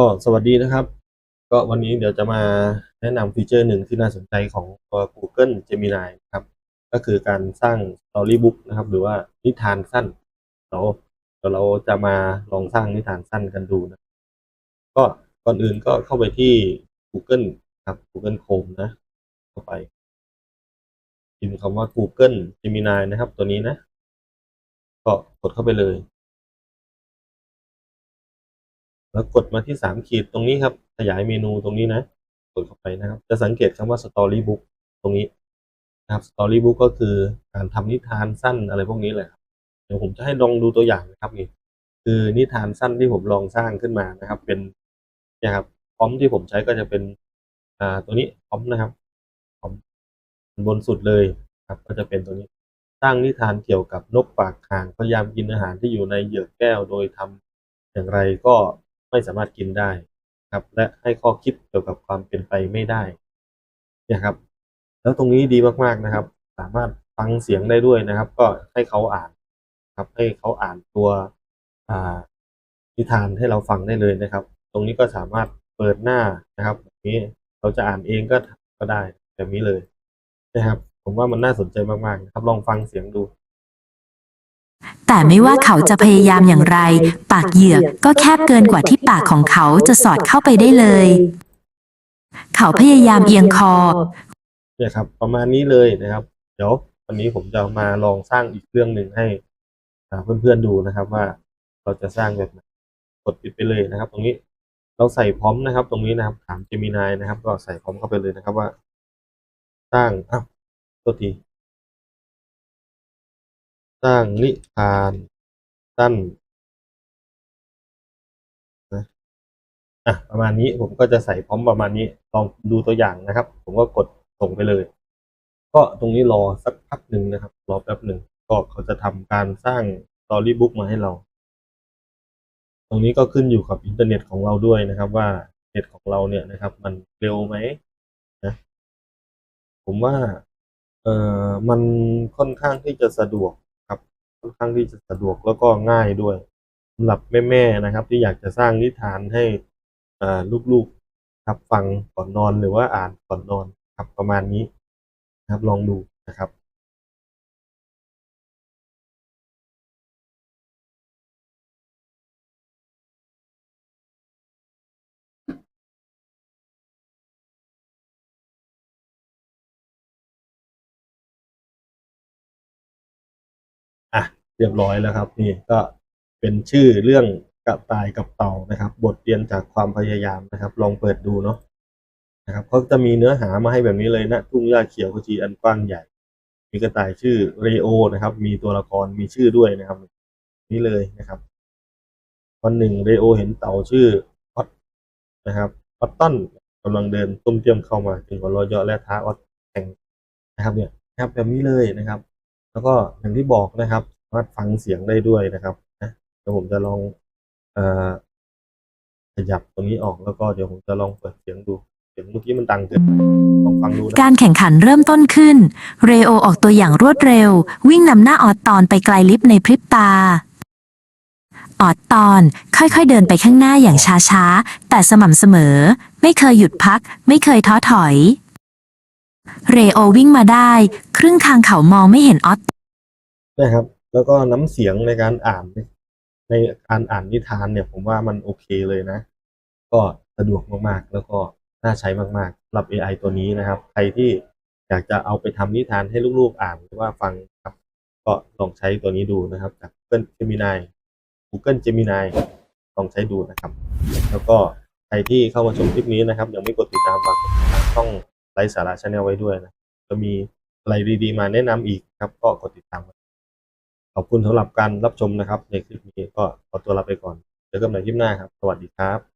ก็สวัสดีนะครับ ก็วันนี้เดี๋ยวจะมาแนะนำฟีเจอร์หนึ่งที่น่าสนใจของตัว Google Gemini นะครับ ก็คือการสร้าง Storybook นะครับ หรือว่านิทานสั้นเราเดี๋ยวเราจะมาลองสร้างนิทานสั้นกันดูนะ ก็ก่อนอื่นก็เข้าไปที่ Google ครับ Google Chrome นะ เข้าไปพิมพ์คำว่า Google Gemini นะครับ ตัวนี้นะ ก็กดเข้าไปเลย แล้วกดมาที่สามขีดตรงนี้ครับ ขยายเมนูตรงนี้นะ กดเข้าไปนะครับ จะสังเกตคำว่า Storybook ตรงนี้นะครับ Storybook ก็คือการทำนิทานสั้นอะไรพวกนี้แหละครับเดี๋ยวผมจะให้ลองดูตัวอย่างนะครับนี่คือนิทานสั้นที่ผมลองสร้างขึ้นมานะครับ เป็นนี่ยครับพร้อมที่ผมใช้ก็จะเป็นอ่าตัวนี้พร้อมนะครับพร้อมบนสุดเลยครับ ก็จะเป็นตัวนี้สร้างนิทานเกี่ยวกับนกปากห่างพยายามกินอาหารที่อยู่ในเหยือกแก้วโดยทำอย่างไรก็ ไม่สามารถกินได้ครับ และให้ข้อคิดเกี่ยวกับความเป็นไปไม่ได้เนี่ยครับ แล้วตรงนี้ดีมากๆนะครับ สามารถฟังเสียงได้ด้วยนะครับ ก็ให้เขาอ่านครับให้เขาอ่านตัวนิทานให้เราฟังได้เลยนะครับ ตรงนี้ก็สามารถเปิดหน้านะครับแบบนี้เราจะอ่านเองก็ก็ได้แบบนี้เลยนะครับ ผมว่ามันน่าสนใจมากๆนะครับ ลองฟังเสียงดู แต่ไม่ว่าเขาจะพยายามอย่างไร ปากเหยือกก็แคบเกินกว่าที่ปากของเขาจะสอดเข้าไปได้เลย เขาพยายามเอียงคอ เนี่ยครับ ประมาณนี้เลยนะครับ เดี๋ยววันนี้ผมจะมาลองสร้างอีกเรื่องหนึ่งให้อ่าเพื่อนๆดูนะครับว่าเราจะสร้างแบบไหนกดปิดไปเลยนะครับ ตรงนี้เราใส่พร้อมนะครับ ตรงนี้นะครับถาม Gemini นะครับ ก็ใส่พร้อมเข้าไปเลยนะครับว่า สร้างอ้าวตัวที ร้างนิทานสั้นนะอะประมาณนี้ผมก็จะใส่พร้อมประมาณนี้ ลองดูตัวอย่างนะครับ ผมก็กดส่งไปเลย ก็ตรงนี้รอสักพักหนึ่งนะครับ รอแป๊บหนึ่งก็เขาจะทำการสร้าง Storybook มาให้เรา ตรงนี้ก็ขึ้นอยู่กับอินเทอร์เน็ตของเราด้วยนะครับ ว่าเน็ตของเราเนี่ยนะครับ มันเร็วไหมนะผมว่าเอ่อมันค่อนข้างที่จะสะดวก ครับค่อนข้างที่จะสะดวกแล้วก็ง่ายด้วยสำหรับแม่ๆนะครับ ที่อยากจะสร้างนิทานให้ลูกๆครับฟังก่อนนอนหรือว่าอ่านก่อนนอนครับประมาณนี้นะครับลองดูนะครับ เรียบร้อยแล้วครับ นี่ก็เป็นชื่อเรื่องกระต่ายกับเต่านะครับ บทเรียนจากความพยายามนะครับ ลองเปิดดูเนาะนะครับเขาจะมีเนื้อหามาให้แบบนี้เลยนะทุ่งหญ้าเขียวขจีอันกว้างใหญ่ มีกระต่ายชื่อเรโอนะครับ มีตัวละครมีชื่อด้วยนะครับ นี่เลยนะครับวันหนึ่งเรโอเห็นเต่าชื่อออตนะครับออตตันกำลังเดินตุ้มเตี้ยมเข้ามาถึงหัวรอยเยาะและท้าออตแข่งนะครับ เนี่ยนะครับแบบนี้เลยนะครับ แล้วก็อย่างที่บอกนะครับามารถฟังเสียงได้ด้วยนะครับนะเดี๋ยวผมจะลองเอ่อขยับตรงนี้ออกแล้วก็เดี๋ยวผมจะลองเปิดเสียงดูเสียงเมื่อกี้มันดังเกินลองฟังดูนะการแข่งขันเริ่มต้นขึ้น เรโอออกตัวอย่างรวดเร็ว วิ่งนำหน้าออดตอนไปไกลลิฟต์ในพริบตา ออดตอนค่อยๆเดินไปข้างหน้าอย่างช้าๆ แต่สม่ำเสมอ ไม่เคยหยุดพัก ไม่เคยท้อถอย เรโอวิ่งมาได้ ครึ่งทางเขามองไม่เห็นออดนะครับ แล้วก็น้ำเสียงในการอ่าน ในการอ่านนิทานเนี่ยผมว่ามันโอเคเลยนะ ก็สะดวกมากๆ แล้วก็น่าใช้มากๆสำหรับ AI ตัวนี้นะครับ ใครที่อยากจะเอาไปทำนิทานให้ลูกๆอ่านหรือว่าฟังครับ ก็ลองใช้ตัวนี้ดูนะครับ จาก Google Gemini Google Gemini ลองใช้ดูนะครับ แล้วก็ใครที่เข้ามาชมคลิปนี้นะครับ ยังไม่กดติดตามฝากติดตามช่องไลฟ์สาระชาแนลไว้ด้วยนะจะมีอะไรดีๆ มาแนะนำอีกครับ ก็กดติดตาม ขอบคุณสำหรับการรับชมนะครับ ในคลิปนี้ก็ขอตัวลาไปก่อน เจอกันใหม่คลิปหน้าครับ สวัสดีครับ